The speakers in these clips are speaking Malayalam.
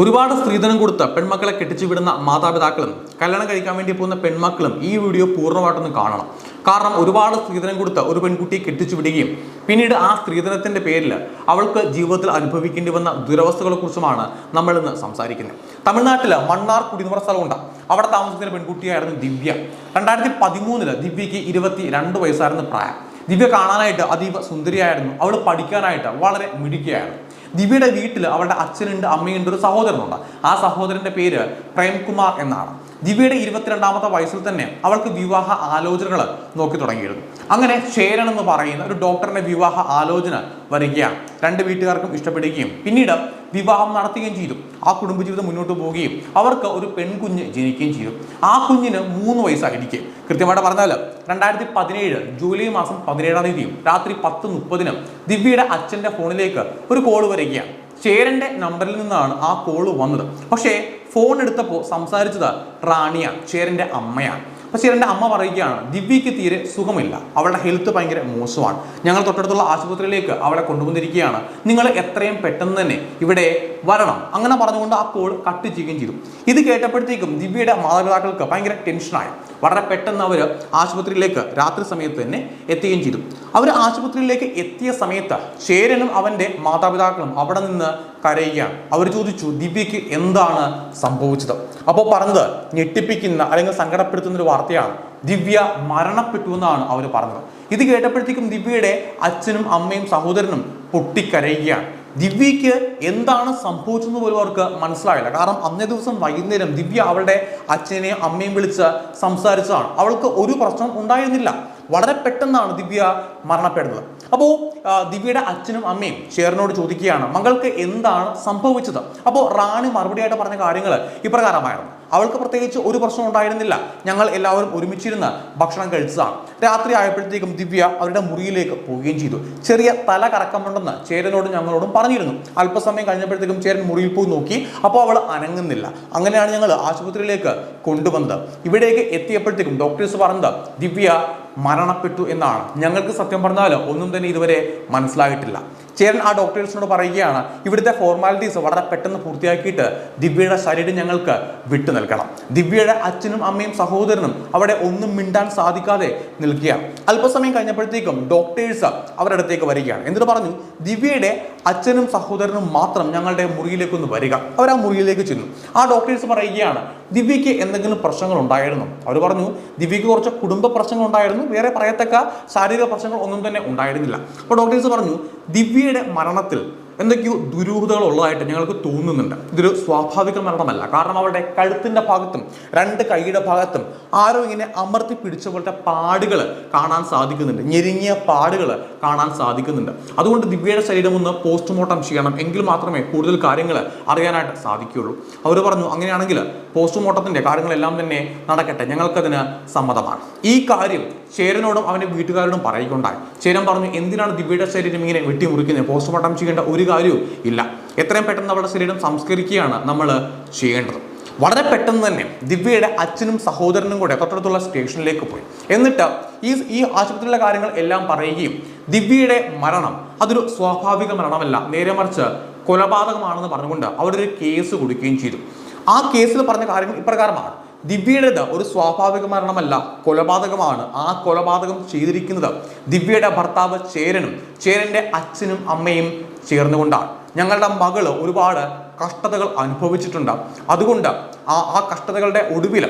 ഒരുപാട് സ്ത്രീധനം കൊടുത്ത് പെൺമക്കളെ കെട്ടിച്ചു വിടുന്ന മാതാപിതാക്കളും കല്യാണം കഴിക്കാൻ വേണ്ടി പോകുന്ന പെൺമക്കളും ഈ വീഡിയോ പൂർണമായിട്ടൊന്ന് കാണണം. കാരണം ഒരുപാട് സ്ത്രീധനം കൊടുത്ത് ഒരു പെൺകുട്ടിയെ കെട്ടിച്ചു വിടുകയും പിന്നീട് ആ സ്ത്രീധനത്തിന്റെ പേരിൽ അവൾക്ക് ജീവിതത്തിൽ അനുഭവിക്കേണ്ടി വന്ന ദുരവസ്ഥകളെ കുറിച്ചുമാണ് നമ്മൾ ഇന്ന് സംസാരിക്കുന്നത്. തമിഴ്നാട്ടിൽ മണ്ണാർ പറഞ്ഞ സ്ഥലമുണ്ട്. അവിടെ താമസിക്കുന്ന പെൺകുട്ടിയായിരുന്നു ദിവ്യ. രണ്ടായിരത്തി പതിമൂന്നിൽ ദിവ്യയ്ക്ക് ഇരുപത്തി വയസ്സായിരുന്നു പ്രായം. ദിവ്യ കാണാനായിട്ട് അതീവ സുന്ദരിയായിരുന്നു. അവൾ പഠിക്കാനായിട്ട് വളരെ മിടുക്കിയായിരുന്നു. ദിവ്യയുടെ വീട്ടിൽ അവളുടെ അച്ഛനുണ്ട് അമ്മയുണ്ട് ഒരു സഹോദരനുണ്ട്. ആ സഹോദരന്റെ പേര് പ്രേംകുമാർ എന്നാണ്. ദിവ്യയുടെ ഇരുപത്തിരണ്ടാമത്തെ വയസ്സിൽ തന്നെ അവൾക്ക് വിവാഹ ആലോചനകൾ നോക്കി തുടങ്ങിയിരുന്നു. അങ്ങനെ ശേരൻ എന്ന് പറയുന്ന ഒരു ഡോക്ടറിന്റെ വിവാഹ ആലോചന വരികയാണ്. രണ്ട് വീട്ടുകാർക്കും ഇഷ്ടപ്പെടുകയും പിന്നീട് വിവാഹം നടത്തുകയും ചെയ്തു. ആ കുടുംബജീവിതം മുന്നോട്ട് പോവുകയും അവർക്ക് ഒരു പെൺകുഞ്ഞ് ജനിക്കുകയും ചെയ്തു. ആ കുഞ്ഞിന് മൂന്ന് വയസ്സായിരിക്കും കൃത്യമായിട്ട് പറഞ്ഞാൽ രണ്ടായിരത്തി പതിനേഴ് ജൂലൈ മാസം പതിനേഴാം തീയതിയും രാത്രി പത്ത് മുപ്പതിനും ദിവ്യയുടെ അച്ഛന്റെ ഫോണിലേക്ക് ഒരു കോൾ വരികയാണ്. ചേരന്റെ നമ്പറിൽ നിന്നാണ് ആ കോൾ വന്നത്. പക്ഷേ ഫോൺ എടുത്തപ്പോൾ സംസാരിച്ചത് റാണിയാണ് ചേരന്റെ അമ്മയാണ് അപ്പോൾ എന്റെ അമ്മ പറയുകയാണ് ദിവ്യയ്ക്ക് തീരെ സുഖമില്ല. അവളുടെ ഹെൽത്ത് ഭയങ്കര മോശമാണ്. ഞങ്ങൾ തൊട്ടടുത്തുള്ള ആശുപത്രിയിലേക്ക് അവളെ കൊണ്ടുവന്നിരിക്കുകയാണ്. നിങ്ങൾ എത്രയും പെട്ടെന്ന് തന്നെ ഇവിടെ വരണം. അങ്ങനെ പറഞ്ഞുകൊണ്ട് ആ കോൾ കട്ട് ചെയ്യുകയും ചെയ്തു. ഇത് കേട്ടപ്പോഴത്തേക്കും ദിവ്യയുടെ മാതാപിതാക്കൾക്ക് ഭയങ്കര ടെൻഷനായി വളരെ പെട്ടെന്ന് അവർ ആശുപത്രിയിലേക്ക് രാത്രി സമയത്ത് തന്നെ എത്തുകയും ചെയ്തു. അവർ ആശുപത്രിയിലേക്ക് എത്തിയ സമയത്ത് ചേരനും അവന്റെ മാതാപിതാക്കളും അവിടെ നിന്ന് കരയുകയാണ്. അവർ ചോദിച്ചു ദിവ്യയ്ക്ക് എന്താണ് സംഭവിച്ചത്? അപ്പോൾ പറഞ്ഞത് ഞെട്ടിപ്പിക്കുന്ന അല്ലെങ്കിൽ സങ്കടപ്പെടുത്തുന്ന ഒരു വാർത്തയാണ്. ദിവ്യ മരണപ്പെട്ടു എന്നാണ് അവർ പറഞ്ഞത്. ഇത് കേട്ടപ്പോഴത്തേക്കും ദിവ്യയുടെ അച്ഛനും അമ്മയും സഹോദരനും പൊട്ടിക്കരയുകയാണ്. ദിവ്യയ്ക്ക് എന്താണ് സംഭവിച്ചെന്ന് പോലും അവർക്ക് മനസ്സിലായില്ല. കാരണം അന്നേ ദിവസം വൈകുന്നേരം ദിവ്യ അവളുടെ അച്ഛനെയും അമ്മയും വിളിച്ച് സംസാരിച്ചതാണ്. അവൾക്ക് ഒരു പ്രശ്നം ഉണ്ടായിരുന്നില്ല. വളരെ പെട്ടെന്നാണ് ദിവ്യ മരണപ്പെടുന്നത്. അപ്പോൾ ദിവ്യയുടെ അച്ഛനും അമ്മയും ഷെയറിനോട് ചോദിക്കുകയാണ് മകൾക്ക് എന്താണ് സംഭവിച്ചത്? അപ്പോൾ റാണി മറുപടിയായിട്ട് പറഞ്ഞ കാര്യങ്ങൾ ഇപ്രകാരമായിരുന്നു. അവൾക്ക് പ്രത്യേകിച്ച് ഒരു പ്രശ്നം ഉണ്ടായിരുന്നില്ല. ഞങ്ങൾ എല്ലാവരും ഒരുമിച്ചിരുന്ന് ഭക്ഷണം കഴിച്ചതാണ്. രാത്രി ആയപ്പോഴത്തേക്കും ദിവ്യ അവരുടെ മുറിയിലേക്ക് പോവുകയും ചെയ്തു. ചെറിയ തല കറക്കമുണ്ടെന്ന് ചേരനോടും ഞങ്ങളോടും പറഞ്ഞിരുന്നു. അല്പസമയം കഴിഞ്ഞപ്പോഴത്തേക്കും ചേരൻ മുറിയിൽ പോയി നോക്കി. അപ്പോൾ അവൾ അനങ്ങുന്നില്ല. അങ്ങനെയാണ് ഞങ്ങൾ ആശുപത്രിയിലേക്ക് കൊണ്ടുവന്നത്. ഇവിടേക്ക് എത്തിയപ്പോഴത്തേക്കും ഡോക്ടേഴ്സ് പറഞ്ഞത് ദിവ്യ മരണപ്പെട്ടു എന്നാണ്. ഞങ്ങൾക്ക് സത്യം പറഞ്ഞാൽ ഒന്നും തന്നെ ഇതുവരെ മനസ്സിലായിട്ടില്ല. ചേരൻ ആ ഡോക്ടേഴ്സിനോട് പറയുകയാണ് ഇവിടുത്തെ ഫോർമാലിറ്റീസ് വളരെ പെട്ടെന്ന് പൂർത്തിയാക്കിയിട്ട് ദിവ്യയുടെ ശരീരം ഞങ്ങൾക്ക് വിട്ടു നൽകണം. ദിവ്യയുടെ അച്ഛനും അമ്മയും സഹോദരനും അവിടെ ഒന്നും മിണ്ടാൻ സാധിക്കാതെ നിൽക്കുകയാണ്. അല്പസമയം കഴിഞ്ഞപ്പോഴത്തേക്കും ഡോക്ടേഴ്സ് അവരുടെ അടുത്തേക്ക് വരികയാണ്. എന്നിട്ട് പറഞ്ഞു ദിവ്യയുടെ അച്ഛനും സഹോദരനും മാത്രം ഞങ്ങളുടെ മുറിയിലേക്കൊന്ന് വരിക. അവർ ആ മുറിയിലേക്ക് ചെന്നു. ആ ഡോക്ടേഴ്സ് പറയുകയാണ് ദിവ്യയ്ക്ക് എന്തെങ്കിലും പ്രശ്നങ്ങൾ ഉണ്ടായിരുന്നു അവർ പറഞ്ഞു ദിവ്യയ്ക്ക് കുറച്ച് കുടുംബ പ്രശ്നങ്ങൾ ഉണ്ടായിരുന്നു വേറെ പറയത്തക്ക ശാരീരിക പ്രശ്നങ്ങൾ ഒന്നും തന്നെ ഉണ്ടായിരുന്നില്ല. അപ്പോൾ ഡോക്ടേഴ്സ് പറഞ്ഞു ദിവ്യയുടെ മരണത്തിൽ എന്തൊക്കെയോ ദുരൂഹതകൾ ഉള്ളതായിട്ട് ഞങ്ങൾക്ക് തോന്നുന്നുണ്ട്. ഇതൊരു സ്വാഭാവിക മരണമല്ല. കാരണം അവരുടെ കഴുത്തിന്റെ ഭാഗത്തും രണ്ട് കൈയുടെ ഭാഗത്തും ആരോ ഇങ്ങനെ അമർത്തി പിടിച്ച പോലത്തെ പാടുകൾ കാണാൻ സാധിക്കുന്നുണ്ട്. ഞെരുങ്ങിയ പാടുകൾ കാണാൻ സാധിക്കുന്നുണ്ട്. അതുകൊണ്ട് ദിവ്യയുടെ ശരീരം ഒന്ന് പോസ്റ്റ്മോർട്ടം ചെയ്യണം എങ്കിൽ മാത്രമേ കൂടുതൽ കാര്യങ്ങൾ അറിയാനായിട്ട് സാധിക്കുകയുള്ളൂ. അവർ പറഞ്ഞു അങ്ങനെയാണെങ്കിൽ പോസ്റ്റ്മോർട്ടത്തിന്റെ കാര്യങ്ങളെല്ലാം തന്നെ നടക്കട്ടെ. ഞങ്ങൾക്കതിന് സമ്മതമാണ്. ഈ കാര്യം ചേരനോടും അവന്റെ വീട്ടുകാരോടും പറയുകയുണ്ടായി ചേരൻ പറഞ്ഞു എന്തിനാണ് ദിവ്യയുടെ ശരീരം ഇങ്ങനെ വെട്ടിമുറിക്കുന്നത്? പോസ്റ്റ്മോർട്ടം ചെയ്യേണ്ട ഒരു കാര്യവും ഇല്ല. എത്രയും പെട്ടെന്ന് അവളുടെ ശരീരം സംസ്കരിക്കുകയാണ് നമ്മൾ ചെയ്യേണ്ടത്. വളരെ പെട്ടെന്ന് തന്നെ ദിവ്യയുടെ അച്ഛനും സഹോദരനും കൂടെ തൊട്ടടുത്തുള്ള സ്റ്റേഷനിലേക്ക് പോയി. എന്നിട്ട് ഈ ഈ ആശുപത്രിയിലെ കാര്യങ്ങൾ എല്ലാം പറയുകയും ദിവ്യയുടെ മരണം അതൊരു സ്വാഭാവിക മരണമല്ല നേരെ മറിച്ച് കൊലപാതകമാണെന്ന് പറഞ്ഞുകൊണ്ട് അവരൊരു കേസ് കൊടുക്കുകയും ചെയ്തു. ആ കേസിൽ പറഞ്ഞ കാര്യങ്ങൾ ഇപ്രകാരമാണ്. ദിവ്യയുടേത് ഒരു സ്വാഭാവിക മരണമല്ല കൊലപാതകമാണ്. ആ കൊലപാതകം ചെയ്തിരിക്കുന്നത് ദിവ്യയുടെ ഭർത്താവ് ചേരനും ചേരന്റെ അച്ഛനും അമ്മയും ചേർന്നുകൊണ്ടാണ്. ഞങ്ങളുടെ മകൾ ഒരുപാട് കഷ്ടതകൾ അനുഭവിച്ചിട്ടുണ്ട്. അതുകൊണ്ട് ആ ആ കഷ്ടതകളുടെ ഒടുവിൽ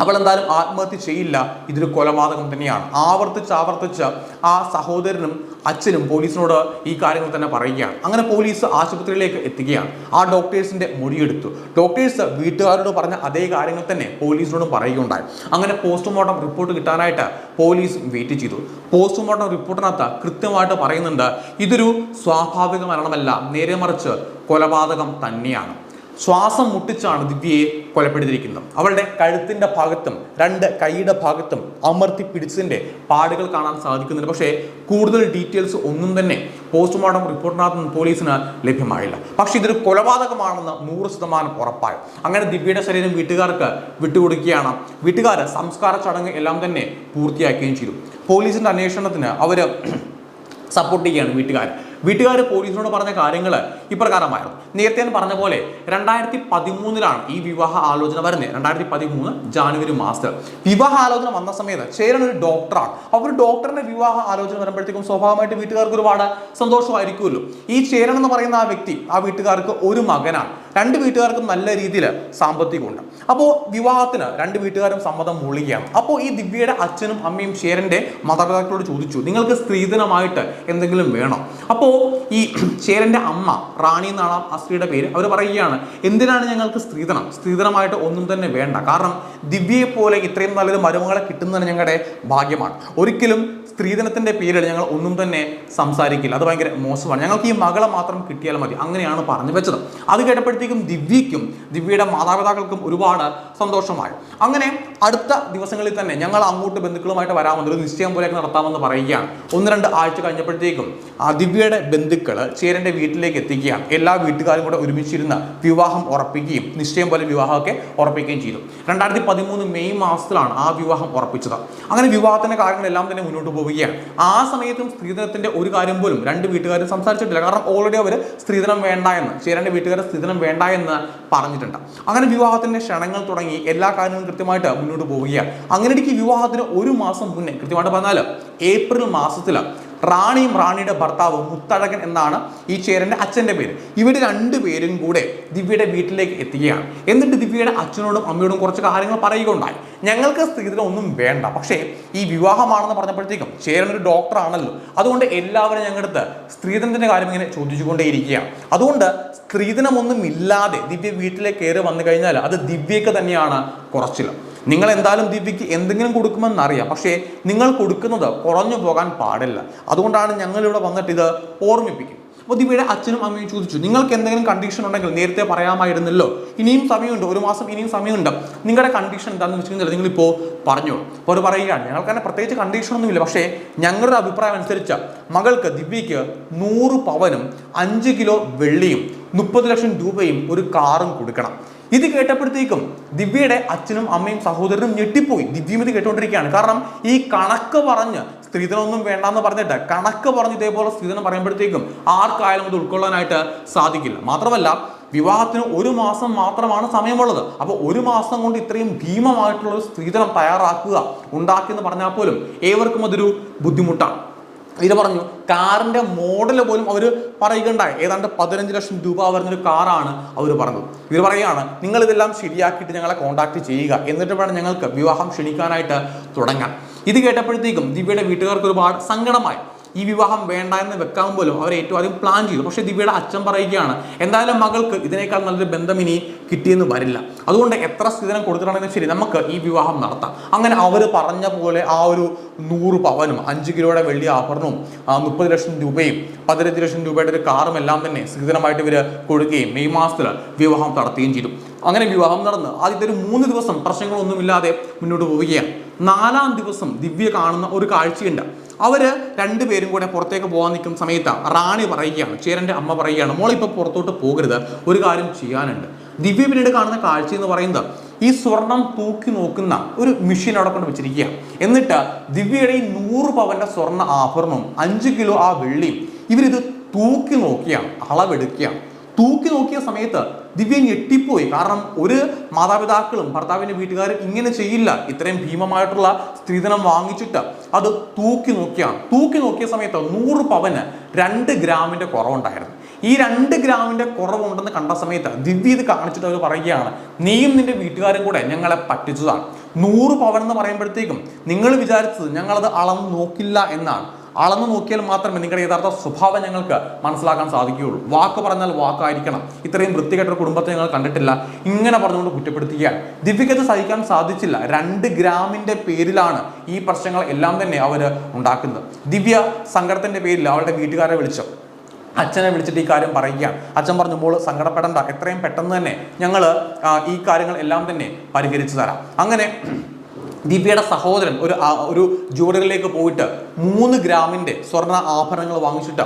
അവൾ എന്തായാലും ആത്മഹത്യ ചെയ്യില്ല. ഇതൊരു കൊലപാതകം തന്നെയാണ്. ആവർത്തിച്ച് ആവർത്തിച്ച് ആ സഹോദരനും അച്ഛനും പോലീസിനോട് ഈ കാര്യങ്ങൾ തന്നെ പറയുകയാണ്. അങ്ങനെ പോലീസ് ആശുപത്രിയിലേക്ക് എത്തുകയാണ്. ആ ഡോക്ടേഴ്സിന്റെ മൊഴിയെടുത്തു. ഡോക്ടേഴ്സ് വീട്ടുകാരോട് പറഞ്ഞ അതേ കാര്യങ്ങൾ തന്നെ പോലീസിനോടും പറയുകയുണ്ടായി. അങ്ങനെ പോസ്റ്റ്മോർട്ടം റിപ്പോർട്ട് കിട്ടാനായിട്ട് പോലീസ് വെയിറ്റ് ചെയ്തു. പോസ്റ്റ്മോർട്ടം റിപ്പോർട്ടിനകത്ത് കൃത്യമായിട്ട് പറയുന്നുണ്ട് ഇതൊരു സ്വാഭാവിക മരണമല്ല. നേരെ മറിച്ച് കൊലപാതകം തന്നെയാണ്. ശ്വാസം മുട്ടിച്ചാണ് ദിവ്യയെ കൊലപ്പെടുത്തിയിരിക്കുന്നത്. അവളുടെ കഴുത്തിന്റെ ഭാഗത്തും രണ്ട് കൈയുടെ ഭാഗത്തും അമർത്തി പിടിച്ചതിന്റെ പാടുകൾ കാണാൻ സാധിക്കുന്നുണ്ട്. പക്ഷേ കൂടുതൽ ഡീറ്റെയിൽസ് ഒന്നും തന്നെ പോസ്റ്റ്മോർട്ടം റിപ്പോർട്ടിനകത്ത് നിന്ന് പോലീസിന് ലഭ്യമായില്ല. പക്ഷേ ഇതൊരു കൊലപാതകമാണെന്ന് നൂറ് ശതമാനം ഉറപ്പായി. അങ്ങനെ ദിവ്യയുടെ ശരീരം വീട്ടുകാർക്ക് വിട്ടുകൊടുക്കുകയാണ്. വീട്ടുകാർ സംസ്കാര ചടങ്ങ് എല്ലാം തന്നെ പൂർത്തിയാക്കുകയും ചെയ്തു. പോലീസിന്റെ അന്വേഷണത്തിന് അവർ സപ്പോർട്ട് ചെയ്യുകയാണ് വീട്ടുകാർ വീട്ടുകാർ പോലീസിനോട് പറഞ്ഞ കാര്യങ്ങൾ ഇപ്രകാരമായിരുന്നു. നേരത്തെ പറഞ്ഞ പോലെ രണ്ടായിരത്തി പതിമൂന്നിലാണ് ഈ വിവാഹ ആലോചന വരുന്നത്. രണ്ടായിരത്തി പതിമൂന്ന് ജാനുവരി മാസത്തിൽ. വിവാഹ ആലോചന വന്ന സമയത്ത് ചേരൻ ഒരു ഡോക്ടറാണ്. അപ്പോൾ ഒരു ഡോക്ടറിന്റെ വിവാഹ ആലോചന വരുമ്പോഴത്തേക്കും സ്വാഭാവികമായിട്ട് വീട്ടുകാർക്ക് ഒരുപാട് സന്തോഷമായിരിക്കുമല്ലോ. ഈ ചേരൻ എന്ന് പറയുന്ന ആ വ്യക്തി ആ വീട്ടുകാർക്ക് ഒരു മകനാണ്. രണ്ട് വീട്ടുകാർക്കും നല്ല രീതിയിൽ സാമ്പത്തികമുണ്ട്. അപ്പോൾ വിവാഹത്തിന് രണ്ട് വീട്ടുകാരും സമ്മതം മൂളിക്കുകയാണ്. അപ്പോൾ ഈ ദിവ്യയുടെ അച്ഛനും അമ്മയും ചേരന്റെ മാതാപിതാക്കളോട് ചോദിച്ചു നിങ്ങൾക്ക് സ്ത്രീധനമായിട്ട് എന്തെങ്കിലും വേണോ? അപ്പോൾ ഈ ചേരന്റെ അമ്മ റാണി എന്നാണ് അസ്ത്രീയുടെ സ്ത്രീയുടെ പേര്. അവർ പറയുകയാണ് എന്തിനാണ് ഞങ്ങൾക്ക് സ്ത്രീധനം? സ്ത്രീധനമായിട്ട് ഒന്നും തന്നെ വേണ്ട. കാരണം ദിവ്യയെ പോലെ ഇത്രയും നല്ലൊരു മരുമകളെ കിട്ടുന്നത് ഞങ്ങളുടെ ഭാഗ്യമാണ്. ഒരിക്കലും സ്ത്രീധനത്തിന്റെ പേരിൽ ഞങ്ങൾ ഒന്നും തന്നെ സംസാരിക്കില്ല. അത് ഭയങ്കര മോശമാണ്. ഞങ്ങൾക്ക് ഈ മകളെ മാത്രം കിട്ടിയാൽ മതി. അങ്ങനെയാണ് പറഞ്ഞു വെച്ചത്. അത് കേട്ടപ്പോഴത്തേക്കും ദിവ്യയ്ക്കും ദിവ്യയുടെ മാതാപിതാക്കൾക്കും ഒരുപാട് സന്തോഷമായി. അങ്ങനെ അടുത്ത ദിവസങ്ങളിൽ തന്നെ ഞങ്ങൾ അങ്ങോട്ട് ബന്ധുക്കളുമായിട്ട് വരാമെന്ന് ഒരു നിശ്ചയം പോലെയൊക്കെ നടത്താമെന്ന് പറയുകയാണ്. ഒന്ന് രണ്ട് ആഴ്ച കഴിഞ്ഞപ്പോഴത്തേക്കും ആ ദിവ്യയുടെ ബന്ധുക്കൾ ചേരന്റെ വീട്ടിലേക്ക് എത്തിക്കുകയാണ്. എല്ലാ വീട്ടുകാരും കൂടെ ഒരുമിച്ചിരുന്ന് വിവാഹം ഉറപ്പിക്കുകയും നിശ്ചയം പോലെ വിവാഹമൊക്കെ ഉറപ്പിക്കുകയും ചെയ്തു. രണ്ടായിരത്തി പതിമൂന്ന് മെയ് മാസത്തിലാണ് ആ വിവാഹം ഉറപ്പിച്ചത്. അങ്ങനെ വിവാഹത്തിന്റെ കാര്യങ്ങളെല്ലാം തന്നെ മുന്നോട്ട് പോവുകയാണ്. ആ സമയത്തും സ്ത്രീധനത്തിന്റെ ഒരു കാര്യം പോലും രണ്ട് വീട്ടുകാരും സംസാരിച്ചിട്ടില്ല. കാരണം ഓൾറെഡി അവർ സ്ത്രീധനം വേണ്ട എന്ന് ചേരന്റെ വീട്ടുകാർ സ്ത്രീധനം വേണ്ട എന്ന് പറഞ്ഞിട്ടുണ്ട്. അങ്ങനെ വിവാഹത്തിന്റെ ക്ഷണങ്ങൾ തുടങ്ങി എല്ലാ കാര്യങ്ങളും കൃത്യമായിട്ട് മുന്നോട്ട് പോവുകയാണ്. അങ്ങനെ എനിക്ക് വിവാഹത്തിന് ഒരു മാസം മുന്നേ കൃത്യമായിട്ട് പറഞ്ഞാൽ ഏപ്രിൽ മാസത്തിൽ റാണിയും റാണിയുടെ ഭർത്താവും മുത്തഴകൻ എന്നാണ് ഈ ചേരന്റെ അച്ഛന്റെ പേര്. ഇവർ രണ്ടുപേരും കൂടെ ദിവ്യയുടെ വീട്ടിലേക്ക് എത്തുകയാണ്. എന്നിട്ട് ദിവ്യയുടെ അച്ഛനോടും അമ്മയോടും കുറച്ച് കാര്യങ്ങൾ പറയുകയുണ്ടായി. ഞങ്ങൾക്ക് സ്ത്രീധനം ഒന്നും വേണ്ട. പക്ഷേ ഈ വിവാഹമാണെന്ന് പറഞ്ഞപ്പോഴത്തേക്കും ചേരൻ ഒരു ഡോക്ടറാണല്ലോ അതുകൊണ്ട് എല്ലാവരും ഞങ്ങളുടെ അടുത്ത് സ്ത്രീധനത്തിന്റെ കാര്യം ഇങ്ങനെ ചോദിച്ചുകൊണ്ടേയിരിക്കുകയാണ്. അതുകൊണ്ട് സ്ത്രീധനമൊന്നും ഇല്ലാതെ ദിവ്യ വീട്ടിലേക്ക് കയറി വന്നു കഴിഞ്ഞാൽ അത് ദിവ്യയ്ക്ക് തന്നെയാണ് കുറച്ചിൽ. നിങ്ങൾ എന്തായാലും ദിവ്യയ്ക്ക് എന്തെങ്കിലും കൊടുക്കുമെന്ന് അറിയാം പക്ഷേ നിങ്ങൾ കൊടുക്കുന്നത് കുറഞ്ഞു പോകാൻ പാടില്ല. അതുകൊണ്ടാണ് ഞങ്ങളിവിടെ വന്നിട്ട് ഇത് ഓർമ്മിപ്പിക്കും. അപ്പോൾ ദിവ്യയുടെ അച്ഛനും അമ്മയും ചോദിച്ചു നിങ്ങൾക്ക് എന്തെങ്കിലും കണ്ടീഷൻ ഉണ്ടെങ്കിൽ നേരത്തെ പറയാമായിരുന്നല്ലോ. ഇനിയും സമയമുണ്ട്. ഒരു മാസം ഇനിയും സമയമുണ്ട്. നിങ്ങളുടെ കണ്ടീഷൻ എന്താണെന്ന് വെച്ച് കഴിഞ്ഞാൽ നിങ്ങളിപ്പോൾ പറഞ്ഞു അപ്പോൾ അവർ പറയുകയാണ് ഞങ്ങൾക്ക് തന്നെ പ്രത്യേകിച്ച് കണ്ടീഷനൊന്നുമില്ല പക്ഷേ ഞങ്ങളുടെ അഭിപ്രായം അനുസരിച്ച് മകൾക്ക് ദിവ്യയ്ക്ക് നൂറ് പവനും അഞ്ച് കിലോ വെള്ളിയും മുപ്പത് ലക്ഷം രൂപയും ഒരു കാറും കൊടുക്കണം. ഇത് കേട്ടപ്പോഴത്തേക്കും ദിവ്യയുടെ അച്ഛനും അമ്മയും സഹോദരനും ഞെട്ടിപ്പോയി. ദിവ്യം ഇത് കേട്ടുകൊണ്ടിരിക്കുകയാണ് കാരണം ഈ കണക്ക് പറഞ്ഞ് സ്ത്രീധനമൊന്നും വേണ്ടാന്ന് പറഞ്ഞിട്ട് കണക്ക് പറഞ്ഞ് ഇതേപോലെ സ്ത്രീധനം പറയുമ്പോഴത്തേക്കും ആർക്കായാലും അത് ഉൾക്കൊള്ളാനായിട്ട് സാധിക്കില്ല. മാത്രമല്ല വിവാഹത്തിന് ഒരു മാസം മാത്രമാണ് സമയമുള്ളത്. അപ്പോൾ ഒരു മാസം കൊണ്ട് ഇത്രയും ഭീമമായിട്ടുള്ള ഒരു സ്ത്രീധനം തയ്യാറാക്കുക ഉണ്ടാക്കി എന്ന് പറഞ്ഞാൽ പോലും ഏവർക്കും അതൊരു ബുദ്ധിമുട്ടാണ്. ഇത് പറഞ്ഞു കാറിന്റെ മോഡൽ പോലും അവർ പറയുകയുണ്ടായി. ഏതാണ്ട് പതിനഞ്ച് ലക്ഷം രൂപ വരുന്നൊരു കാറാണ് അവർ പറഞ്ഞത്. ഇവർ പറയുകയാണ് നിങ്ങൾ ഇതെല്ലാം ശരിയാക്കിയിട്ട് ഞങ്ങളെ കോൺടാക്ട് ചെയ്യുക. എന്നിട്ട് വേണം ഞങ്ങൾക്ക് വിവാഹം ക്ഷണിക്കാനായിട്ട് തുടങ്ങാം ഇത് കേട്ടപ്പോഴത്തേക്കും ദിവ്യയുടെ വീട്ടുകാർക്ക് ഒരുപാട് സങ്കടമായി. ഈ വിവാഹം വേണ്ട എന്ന് വെക്കാൻ പോലും അവർ ഏറ്റവും ആദ്യം പ്ലാൻ ചെയ്തു. പക്ഷേ ദിവ്യയുടെ അച്ഛൻ പറയുകയാണ് എന്തായാലും മകൾക്ക് ഇതിനേക്കാൾ നല്ലൊരു ബന്ധം ഇനി കിട്ടിയെന്ന് വരില്ല. അതുകൊണ്ട് എത്ര സ്ത്രീധനം കൊടുത്തിട്ടാണെങ്കിലും ശരി നമുക്ക് ഈ വിവാഹം നടത്താം. അങ്ങനെ അവർ പറഞ്ഞ പോലെ ആ ഒരു നൂറ് പവനും അഞ്ച് കിലോയുടെ വെള്ളി ആഭരണവും മുപ്പത് ലക്ഷം രൂപയും പതിനഞ്ച് ലക്ഷം രൂപയുടെ ഒരു കാറും എല്ലാം തന്നെ സ്ഥിരമായിട്ട് ഇവർ കൊടുക്കുകയും മെയ് മാസത്തിൽ വിവാഹം നടത്തുകയും ചെയ്തു. അങ്ങനെ വിവാഹം നടന്ന് ആദ്യത്തെ ഒരു മൂന്ന് ദിവസം പ്രശ്നങ്ങളൊന്നുമില്ലാതെ മുന്നോട്ട് പോവുകയാണ്. നാലാം ദിവസം ദിവ്യ കാണുന്ന ഒരു കാഴ്ചയുണ്ട്. അവർ രണ്ടുപേരും കൂടെ പുറത്തേക്ക് പോകാൻ നിൽക്കുന്ന സമയത്ത് റാണി പറയുകയാണ് ചേരന്റെ അമ്മ പറയുകയാണ് മോളിപ്പോൾ പുറത്തോട്ട് പോകരുത് ഒരു കാര്യം ചെയ്യാനുണ്ട്. ദിവ്യ പിന്നീട് കാണുന്ന കാഴ്ച എന്ന് പറയുന്നത് ഈ സ്വർണം തൂക്കി നോക്കുന്ന ഒരു മെഷീൻ അവിടെ കൊണ്ട് വെച്ചിരിക്കുകയാണ്. എന്നിട്ട് ദിവ്യയുടെ ഈ നൂറ് പവന്റെ സ്വർണ ആഭരണവും അഞ്ച് കിലോ ആ വെള്ളിയും ഇവരിത് തൂക്കി നോക്കിയാണ് അളവെടുക്കുകയാണ്. തൂക്കി നോക്കിയ സമയത്ത് ദിവ്യ ഞെട്ടിപ്പോയി. കാരണം ഒരു മാതാപിതാക്കളും ഭർത്താവിന്റെ വീട്ടുകാരും ഇങ്ങനെ ചെയ്യില്ല. ഇത്രയും ഭീമമായിട്ടുള്ള സ്ത്രീധനം വാങ്ങിച്ചിട്ട് അത് തൂക്കി നോക്കിയാണ്. തൂക്കി നോക്കിയ സമയത്ത് നൂറ് പവന് രണ്ട് ഗ്രാമിന്റെ കുറവുണ്ടായിരുന്നു. ഈ രണ്ട് ഗ്രാമിന്റെ കുറവുണ്ടെന്ന് കണ്ട സമയത്ത് ദിവ്യ ഇത് കാണിച്ചിട്ട് അവർ പറയുകയാണ് നീയും നിന്റെ വീട്ടുകാരും കൂടെ ഞങ്ങളെ പറ്റിച്ചതാണ്. നൂറ് പവൻ എന്ന് പറയുമ്പോഴത്തേക്കും നിങ്ങൾ വിചാരിച്ചത് ഞങ്ങളത് അളന്ന് നോക്കില്ല എന്നാണ്. അളന്നു നോക്കിയാൽ മാത്രമേ നിങ്ങളുടെ യഥാർത്ഥ സ്വഭാവം ഞങ്ങൾക്ക് മനസ്സിലാക്കാൻ സാധിക്കുകയുള്ളൂ. വാക്ക് പറഞ്ഞാൽ വാക്കായിരിക്കണം. ഇത്രയും വൃത്തികെട്ട ഒരു കുടുംബത്തെ ഞങ്ങൾ കണ്ടിട്ടില്ല. ഇങ്ങനെ പറഞ്ഞുകൊണ്ട് കുറ്റപ്പെടുത്തുകയാണ്. ദിവ്യക്കത് സഹിക്കാൻ സാധിച്ചില്ല. രണ്ട് ഗ്രാമിന്റെ പേരിലാണ് ഈ പ്രശ്നങ്ങൾ എല്ലാം തന്നെ അവർ ഉണ്ടാക്കുന്നത്. ദിവ്യ സങ്കടത്തിന്റെ പേരിൽ അവളുടെ വീട്ടുകാരെ വിളിച്ചു. അച്ഛനെ വിളിച്ചിട്ട് ഈ കാര്യം പറയുകയാണ്. അച്ഛൻ പറഞ്ഞു സങ്കടപ്പെടണ്ട. എത്രയും പെട്ടെന്ന് തന്നെ ഞങ്ങൾ ഈ കാര്യങ്ങൾ എല്ലാം തന്നെ പരിഹരിച്ചു തരാം. അങ്ങനെ ദിവ്യയുടെ സഹോദരൻ ഒരു ഒരു ജുവലറിയിലേക്ക് പോയിട്ട് മൂന്ന് ഗ്രാമിന്റെ സ്വർണ ആഭരണങ്ങൾ വാങ്ങിച്ചിട്ട്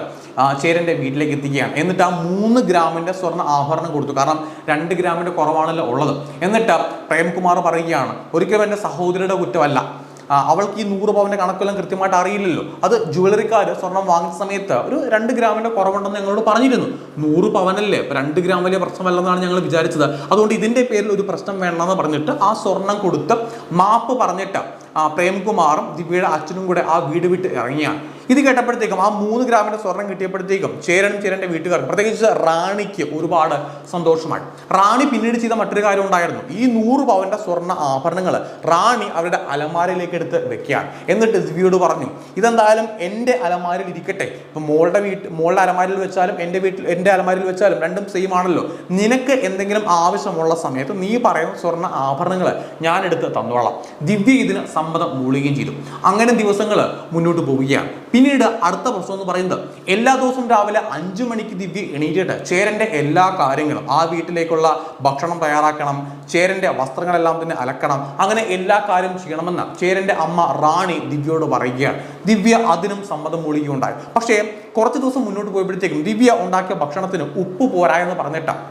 ചേരന്റെ വീട്ടിലേക്ക് എത്തിക്കുകയാണ്. എന്നിട്ട് ആ മൂന്ന് ഗ്രാമിന്റെ സ്വർണ ആഭരണം കൊടുത്തു. കാരണം രണ്ട് ഗ്രാമിന്റെ കുറവാണല്ലോ ഉള്ളത്. എന്നിട്ട് പ്രേംകുമാർ പറയുകയാണ് ഒരിക്കലും എന്റെ സഹോദരിയുടെ കുറ്റമല്ല. അവൾക്ക് ഈ നൂറ് പവന്റെ കണക്കെല്ലാം കൃത്യമായിട്ട് അറിയില്ലല്ലോ. അത് ജുവലറിക്കാർ സ്വർണം വാങ്ങുന്ന സമയത്ത് ഒരു രണ്ട് ഗ്രാമിന്റെ കുറവുണ്ടെന്ന് ഞങ്ങളോട് പറഞ്ഞിരുന്നു. നൂറ് പവനല്ലേ? രണ്ട് ഗ്രാം വലിയ പ്രശ്നമല്ലെന്നാണ് ഞങ്ങൾ വിചാരിച്ചത്. അതുകൊണ്ട് ഇതിന്റെ പേരിൽ ഒരു പ്രശ്നം വേണമെന്ന് പറഞ്ഞിട്ട് ആ സ്വർണം കൊടുത്ത് മാപ്പ് പറഞ്ഞിട്ട് പ്രേംകുമാറും ദിവ്യയുടെ അച്ഛനും കൂടെ ആ വീട് വിട്ട് ഇറങ്ങിയാണ്. ഇത് കേട്ടപ്പോഴത്തേക്കും ആ മൂന്ന് ഗ്രാമിന്റെ സ്വർണം കിട്ടിയപ്പോഴത്തേക്കും ചേരനും ചേരന്റെ വീട്ടുകാർ പ്രത്യേകിച്ച് റാണിക്ക് ഒരുപാട് സന്തോഷമായി. റാണി പിന്നീട് ചെയ്ത മറ്റൊരു കാര്യം ഉണ്ടായിരുന്നു. ഈ നൂറ് പവന്റെ സ്വർണ ആഭരണങ്ങൾ റാണി അവരുടെ അലമാരയിലേക്ക് എടുത്ത് വെക്കുകയാണ്. എന്നിട്ട് ദിവ്യയോട് പറഞ്ഞു ഇതെന്തായാലും എന്റെ അലമാരയിൽ ഇരിക്കട്ടെ. ഇപ്പൊ മോളുടെ വീട്ട് മോളുടെ അലമാരയിൽ വെച്ചാലും എന്റെ വീട്ടിൽ എന്റെ അലമാരയിൽ വെച്ചാലും രണ്ടും സെയിം ആണല്ലോ. നിനക്ക് എന്തെങ്കിലും ആവശ്യമുള്ള സമയത്ത് നീ പറയുന്ന സ്വർണ ആഭരണങ്ങൾ ഞാൻ എടുത്ത് തന്നോളാം. ദിവ്യ ഇതിന് സമ്മതം മൂളുകയും ചെയ്തു. അങ്ങനെ ദിവസങ്ങൾ മുന്നോട്ട് പോവുകയാണ്. പിന്നീട് അടുത്ത പ്രശ്നം എന്ന് പറയുന്നത് എല്ലാ ദിവസവും രാവിലെ അഞ്ചു മണിക്ക് ദിവ്യ എണീറ്റിട്ട് ചേരന്റെ എല്ലാ കാര്യങ്ങളും ആ വീട്ടിലേക്കുള്ള ഭക്ഷണം തയ്യാറാക്കണം ചേരന്റെ വസ്ത്രങ്ങളെല്ലാം തന്നെ അലക്കണം അങ്ങനെ എല്ലാ കാര്യം ചെയ്യണമെന്ന് ചേരന്റെ അമ്മ റാണി ദിവ്യയോട് പറയുകയാണ്. ദിവ്യ അതിനും സമ്മതം മൂളിക്കുകയുണ്ടായി. പക്ഷേ കുറച്ച് ദിവസം മുന്നോട്ട് പോയപ്പോഴത്തേക്കും ദിവ്യ ഉണ്ടാക്കിയ ഭക്ഷണത്തിന് ഉപ്പ് പോരാ എന്ന് പറഞ്ഞിട്ടാണ്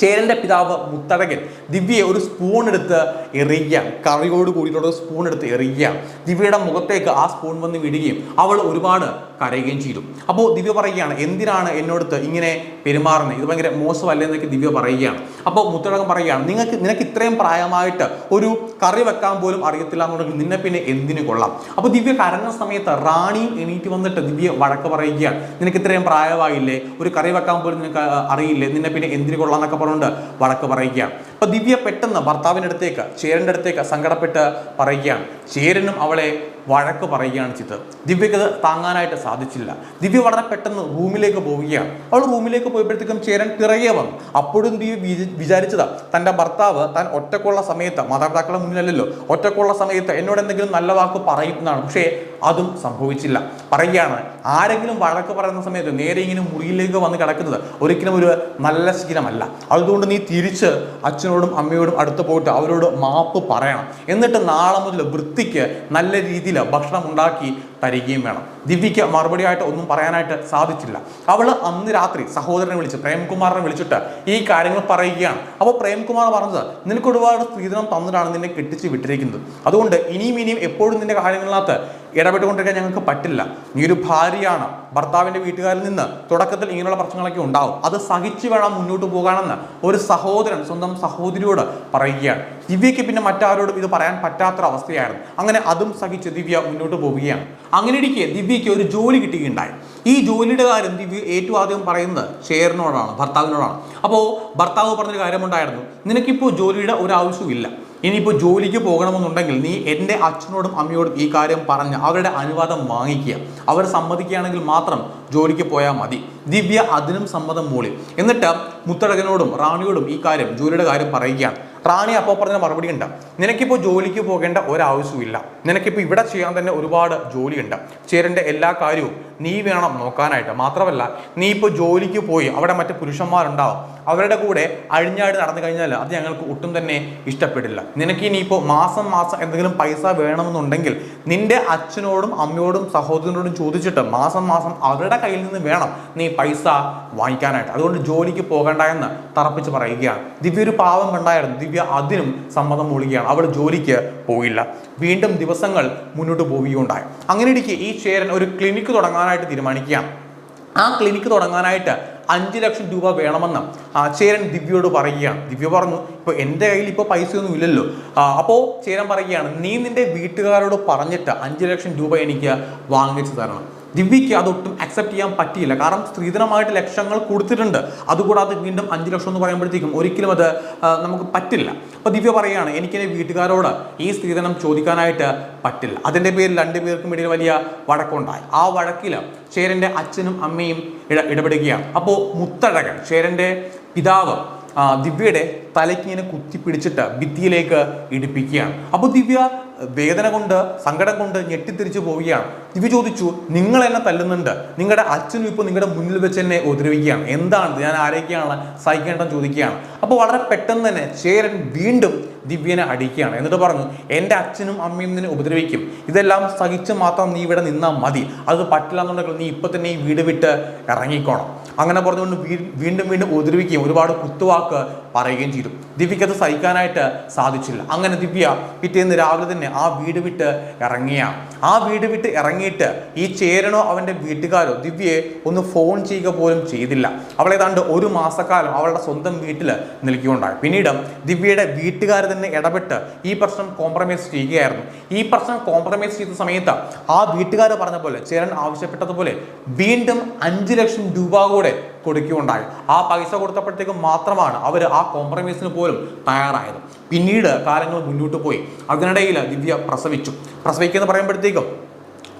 ചേരന്റെ പിതാവ് മുത്തഴകൻ. ദിവ്യയെ ഒരു സ്പൂൺ എടുത്ത് എറിയുക കറിയോട് കൂടിയിട്ടുള്ള സ്പൂൺ എടുത്ത് എറിയുക ദിവ്യയുടെ മുഖത്തേക്ക് ആ സ്പൂൺ വന്ന് വിടുകയും അവൾ ഒരുപാട് കരയുകയും ചെയ്തു. അപ്പോൾ ദിവ്യ പറയുകയാണ് എന്തിനാണ് എന്നോടത്ത് ഇങ്ങനെ പെരുമാറുന്നത്? ഇത് ഭയങ്കര മോശമല്ലേ എന്നൊക്കെ ദിവ്യ പറയുകയാണ്. അപ്പോൾ മുത്തഴകൻ പറയുകയാണ് നിങ്ങൾക്ക് നിനക്ക് ഇത്രയും പ്രായമായിട്ട് ഒരു കറി വെക്കാൻ പോലും അറിയത്തില്ല എന്നുണ്ടെങ്കിൽ നിന്നെ പിന്നെ എന്തിനു കൊള്ളാം? അപ്പോൾ ദിവ്യ കരഞ്ഞ സമയത്ത് റാണിയും എണീറ്റ് വന്നിട്ട് ദിവ്യ വഴക്ക് പറയുകയാണ് നിനക്ക് ഇത്രയും പ്രായമായില്ലേ? ഒരു കറി വെക്കാൻ പോലും നിനക്ക് അറിയില്ലേ? നിന്നെ പിന്നെ എന്തിനു കൊള്ളാം എന്നൊക്കെ പറഞ്ഞുകൊണ്ട് വഴക്ക് പറയുകയാണ്. അപ്പോൾ ദിവ്യ പെട്ടെന്ന് ഭർത്താവിന്റെ അടുത്തേക്ക് ചേരന്റെ അടുത്തേക്ക് സങ്കടപ്പെട്ട് പറയുകയാണ് ചേരനും അവളെ വഴക്ക് പറയുകയാണ് ചെയ്തത് ദിവ്യക്ക് അത് താങ്ങാനായിട്ട് സാധിച്ചില്ല. ദിവ്യ വളരെ പെട്ടെന്ന് റൂമിലേക്ക് പോവുകയാണ്. അവൾ റൂമിലേക്ക് പോയപ്പോഴത്തേക്കും ചേരൻ പിറകെ വന്നു. അപ്പോഴും ദിവ്യ വിച- വിചാരിച്ചതാ തന്റെ ഭർത്താവ് താൻ ഒറ്റക്കുള്ള സമയത്ത് മാതാപിതാക്കളുടെ മുന്നിലല്ലല്ലോ ഒറ്റക്കുള്ള സമയത്ത് എന്നോട് എന്തെങ്കിലും നല്ല വാക്ക് പറയും എന്നാണ്. പക്ഷേ അതും സംഭവിച്ചില്ല. പറയുകയാണ് ആരെങ്കിലും വഴക്ക് പറയുന്ന സമയത്ത് നേരെ ഇങ്ങനെ മുറിയിലേക്ക് വന്ന് കിടക്കുന്നത് ഒരിക്കലും ഒരു നല്ല ശീലമല്ല. അതുകൊണ്ട് നീ തിരിച്ച് അച്ഛനോടും അമ്മയോടും അടുത്ത് പോയിട്ട് അവരോട് മാപ്പ് പറയണം. എന്നിട്ട് നാളെ മുതൽ വൃത്തിക്ക് നല്ല രീതിയിൽ ഭക്ഷണം ഉണ്ടാക്കി തരികയും വേണം. ദിവ്യയ്ക്ക് മറുപടിയായിട്ട് ഒന്നും പറയാനായിട്ട് സാധിച്ചില്ല. അവൾ അന്ന് രാത്രി സഹോദരനെ വിളിച്ച് പ്രേംകുമാറിനെ വിളിച്ചിട്ട് ഈ കാര്യങ്ങൾ പറയുകയാണ്. അപ്പോൾ പ്രേംകുമാർ പറഞ്ഞത് നിനക്ക് ഒരുപാട് സ്ത്രീധനം തന്നിട്ടാണ് നിന്നെ കെട്ടിച്ച് വിട്ടിരിക്കുന്നത്. അതുകൊണ്ട് ഇനിയും ഇനിയും എപ്പോഴും നിന്റെ കാര്യങ്ങളിനകത്ത് ഇടപെട്ടുകൊണ്ടിരിക്കാൻ ഞങ്ങൾക്ക് പറ്റില്ല. നീ ഒരു ഭാര്യയാണ് ഭർത്താവിന്റെ വീട്ടുകാരിൽ നിന്ന് തുടക്കത്തിൽ ഇങ്ങനെയുള്ള പ്രശ്നങ്ങളൊക്കെ ഉണ്ടാവും. അത് സഹിച്ചു വേണം മുന്നോട്ട് പോകാനെന്ന് ഒരു സഹോദരൻ സ്വന്തം സഹോദരിയോട് പറയുകയാണ്. ദിവ്യയ്ക്ക് പിന്നെ മറ്റാരോടും ഇത് പറയാൻ പറ്റാത്തൊരവസ്ഥയായിരുന്നു അങ്ങനെ അതും സഹിച്ച് ദിവ്യ മുന്നോട്ട് പോവുകയാണ്. അങ്ങനെ ഇരിക്കെ ദിവ്യയ്ക്ക് ഒരു ജോലി കിട്ടുകയുണ്ടായി. ഈ ജോലിയുടെ കാര്യം ദിവ്യ ഏറ്റവും ആദ്യം പറയുന്നത് ഷെയറിനോടാണ് ഭർത്താവിനോടാണ്. അപ്പോൾ ഭർത്താവ് പറഞ്ഞൊരു കാര്യമുണ്ടായിരുന്നു. നിനക്കിപ്പോൾ ജോലിയുടെ ഒരു ആവശ്യമില്ല ഇനിയിപ്പോൾ ജോലിക്ക് പോകണമെന്നുണ്ടെങ്കിൽ നീ എന്റെ അച്ഛനോടും അമ്മയോടും ഈ കാര്യം പറഞ്ഞ് അവരുടെ അനുവാദം വാങ്ങിക്കുക. അവർ സമ്മതിക്കുകയാണെങ്കിൽ മാത്രം ജോലിക്ക് പോയാൽ മതി. ദിവ്യ അതിനും സമ്മതം മൂളി. എന്നിട്ട് മുത്തഴകനോടും റാണിയോടും ഈ കാര്യം ജോലിയുടെ കാര്യം പറയുകയാണ്. റാണി അപ്പോൾ പറഞ്ഞ മറുപടി ഉണ്ട്. നിനക്കിപ്പോൾ ജോലിക്ക് പോകേണ്ട ഒരാവശ്യമില്ല നിനക്കിപ്പോൾ ഇവിടെ ചെയ്യാൻ തന്നെ ഒരുപാട് ജോലിയുണ്ട്. ചേരന്റെ എല്ലാ കാര്യവും നീ വേണം നോക്കാനായിട്ട്. മാത്രമല്ല നീ ഇപ്പോൾ ജോലിക്ക് പോയി അവിടെ മറ്റ് പുരുഷന്മാരുണ്ടാവും. അവരുടെ കൂടെ അഴിഞ്ഞാട് നടന്നു കഴിഞ്ഞാൽ അത് ഞങ്ങൾക്ക് ഒട്ടും തന്നെ ഇഷ്ടപ്പെടില്ല. നിനക്ക് ഇനിയിപ്പോൾ മാസം മാസം എന്തെങ്കിലും പൈസ വേണമെന്നുണ്ടെങ്കിൽ നിന്റെ അച്ഛനോടും അമ്മയോടും സഹോദരനോടും ചോദിച്ചിട്ട് മാസം മാസം അവരുടെ കയ്യിൽ നിന്ന് വേണം നീ പൈസ വാങ്ങിക്കാനായിട്ട്. അതുകൊണ്ട് ജോലിക്ക് പോകണ്ട എന്ന് തറപ്പിച്ച് പറയുകയാണ്. ദിവ്യ ഒരു പാവം ഉണ്ടായിരുന്നു ദിവ്യ അതിനും സമ്മതം മൂളുകയാണ്. അവൾ ജോലിക്ക് പോയില്ല. വീണ്ടും ദിവസങ്ങൾ മുന്നോട്ട് പോവുകയുണ്ടായി. അങ്ങനെ ഇരിക്കെ ഈ ചേരൻ ഒരു ക്ലിനിക്ക് തുടങ്ങാനായിട്ട് തീരുമാനിക്കുകയാണ്. ആ ക്ലിനിക്ക് തുടങ്ങാനായിട്ട് അഞ്ച് ലക്ഷം രൂപ വേണമെന്ന് ആ ചേരൻ ദിവ്യയോട് പറയുകയാണ്. ദിവ്യ പറഞ്ഞു ഇപ്പോൾ എന്റെ കയ്യിൽ ഇപ്പോൾ പൈസയൊന്നും ഇല്ലല്ലോ. അപ്പോൾ ചേരൻ പറയുകയാണ് നീ നിന്റെ വീട്ടുകാരോട് പറഞ്ഞിട്ട് അഞ്ച് ലക്ഷം രൂപ എനിക്ക് വാങ്ങിച്ചു തരണം. ദിവ്യയ്ക്ക് അതൊട്ടും അക്സെപ്റ്റ് ചെയ്യാൻ പറ്റിയില്ല. കാരണം സ്ത്രീധനമായിട്ട് ലക്ഷങ്ങൾ കൊടുത്തിട്ടുണ്ട്. അതുകൂടാതെ വീണ്ടും അഞ്ച് ലക്ഷം എന്ന് പറയുമ്പോഴത്തേക്കും ഒരിക്കലും അത് നമുക്ക് പറ്റില്ല. അപ്പോൾ ദിവ്യ പറയുകയാണ് എനിക്ക് എന്റെ വീട്ടുകാരോട് ഈ സ്ത്രീധനം ചോദിക്കാനായിട്ട് പറ്റില്ല. അതിന്റെ പേരിൽ രണ്ടുപേർക്കും ഇടയിൽ വലിയ വഴക്കുണ്ടായി. ആ വഴക്കിൽ ചേരന്റെ അച്ഛനും അമ്മയും ഇട ഇടപെടുകയാണ്. അപ്പോൾ മുത്തഴകൻ ചേരന്റെ പിതാവ് ദിവ്യയുടെ തലയ്ക്ക് ഇങ്ങനെ കുത്തിപ്പിടിച്ചിട്ട് ഭിത്തിയിലേക്ക് ഇടിപ്പിക്കുകയാണ്. അപ്പോൾ ദിവ്യ വേദന കൊണ്ട് സങ്കടം കൊണ്ട് ഞെട്ടിത്തിരിച്ചു പോവുകയാണ്. ഇവ ചോദിച്ചു നിങ്ങൾ എന്നെ തല്ലുന്നുണ്ട്. നിങ്ങളുടെ അച്ഛനും ഇപ്പോൾ നിങ്ങളുടെ മുന്നിൽ വെച്ച് എന്നെ ഉപദ്രവിക്കുകയാണ്. എന്താണ് ഞാൻ ആരൊക്കെയാണ് സഹിക്കേണ്ടത് ചോദിക്കുകയാണ്. അപ്പോൾ വളരെ പെട്ടെന്ന് തന്നെ ചേരൻ വീണ്ടും ദിവ്യനെ അടിക്കുകയാണ്. എന്നിട്ട് പറഞ്ഞു എന്റെ അച്ഛനും അമ്മയും നിന്നെ ഉപദ്രവിക്കും. ഇതെല്ലാം സഹിച്ച് മാത്രം നീ ഇവിടെ നിന്നാൽ മതി. അത് പറ്റില്ല എന്നുണ്ടെങ്കിൽ നീ ഇപ്പം തന്നെ ഈ വീട് വിട്ട് ഇറങ്ങിക്കോണം. അങ്ങനെ പറഞ്ഞുകൊണ്ട് വീണ്ടും വീണ്ടും ഉപദ്രവിക്കുകയും ഒരുപാട് കുത്തുവാക്ക് പറയുകയും ചെയ്തു. ദിവ്യക്കത് സഹിക്കാനായിട്ട് സാധിച്ചില്ല. അങ്ങനെ ദിവ്യ പിറ്റേന്ന് രാവിലെ തന്നെ ആ വീട് വിട്ട് ഇറങ്ങിയ. ആ വീട് വിട്ട് ഇറങ്ങിയിട്ട് ഈ ചേരനോ അവന്റെ വീട്ടുകാരോ ദിവ്യയെ ഒന്ന് ഫോൺ ചെയ്യുക പോലും ചെയ്തില്ല. അവളേതാണ്ട് ഒരു മാസക്കാലം അവളുടെ സ്വന്തം വീട്ടിൽ നിൽക്കുകയുണ്ടായി. പിന്നീട് ദിവ്യയുടെ വീട്ടുകാർ തന്നെ ഇടപെട്ട് ഈ പ്രശ്നം കോംപ്രമൈസ് ചെയ്യുകയായിരുന്നു. ഈ പ്രശ്നം കോംപ്രമൈസ് ചെയ്ത സമയത്ത് ആ വീട്ടുകാർ പറഞ്ഞ പോലെ ചേരൻ ആവശ്യപ്പെട്ടതുപോലെ വീണ്ടും അഞ്ച് ലക്ഷം രൂപ കൂടെ കൊടുക്കുകയുണ്ടായി. ആ പൈസ കൊടുത്തപ്പോഴത്തേക്കും മാത്രമാണ് അവർ ആ കോംപ്രമൈസിന് പോലും തയ്യാറായത്. പിന്നീട് കാലങ്ങൾ മുന്നോട്ട് പോയി. അതിനിടയിൽ ദിവ്യ പ്രസവിച്ചു. പ്രസവിക്കുന്ന പറയുമ്പോഴത്തേക്കും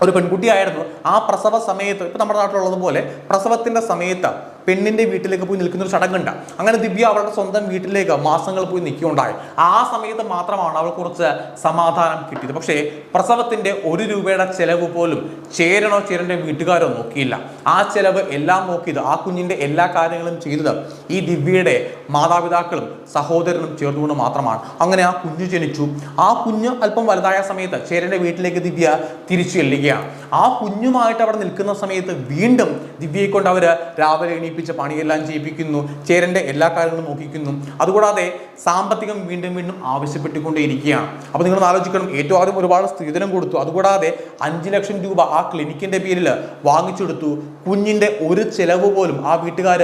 ഒരു പെൺകുട്ടിയായിരുന്നു. ആ പ്രസവ സമയത്ത് ഇപ്പം നമ്മുടെ നാട്ടിലുള്ളതുപോലെ പ്രസവത്തിന്റെ സമയത്ത് പെണ്ണിന്റെ വീട്ടിലേക്ക് പോയി നിൽക്കുന്ന ഒരു ചടങ്ങുണ്ട്. അങ്ങനെ ദിവ്യ അവളുടെ സ്വന്തം വീട്ടിലേക്ക് മാസങ്ങൾ പോയി നിൽക്കുകയുണ്ടായി. ആ സമയത്ത് മാത്രമാണ് അവൾ കുറച്ച് സമാധാനം കിട്ടിയത്. പക്ഷേ പ്രസവത്തിന്റെ ഒരു രൂപയുടെ ചെലവ് പോലും ചേരണോ ചേരന്റെ വീട്ടുകാരോ നോക്കിയില്ല. ആ ചെലവ് എല്ലാം നോക്കിയത് ആ കുഞ്ഞിന്റെ എല്ലാ കാര്യങ്ങളും ചെയ്തത് ഈ ദിവ്യയുടെ മാതാപിതാക്കളും സഹോദരനും ചേർന്നുകൊണ്ട് മാത്രമാണ്. അങ്ങനെ ആ കുഞ്ഞു ജനിച്ചു. ആ കുഞ്ഞ് അല്പം വലുതായ സമയത്ത് ചേരന്റെ വീട്ടിലേക്ക് ദിവ്യ തിരിച്ചു ചെല്ലുകയാണ്. ആ കുഞ്ഞുമായിട്ട് അവിടെ നിൽക്കുന്ന സമയത്ത് വീണ്ടും ദിവ്യയെ കൊണ്ട് അവർ രാവിലെ എണീപ്പിച്ച പണിയെല്ലാം ചെയ്യിപ്പിക്കുന്നു ചേരന്റെ എല്ലാ കാര്യങ്ങളും നോക്കിക്കുന്നു. അതുകൂടാതെ സാമ്പത്തികം വീണ്ടും വീണ്ടും ആവശ്യപ്പെട്ടുകൊണ്ടേയിരിക്കുകയാണ്. അപ്പോൾ നിങ്ങൾ ആലോചിക്കണം ഏറ്റവും ആദ്യം ഒരുപാട് സ്ത്രീധനം കൊടുത്തു. അതുകൂടാതെ അഞ്ച് ലക്ഷം രൂപ ആ ക്ലിനിക്കിന്റെ പേരിൽ വാങ്ങിച്ചെടുത്തു. കുഞ്ഞിന്റെ ഒരു ചിലവ് പോലും ആ വീട്ടുകാർ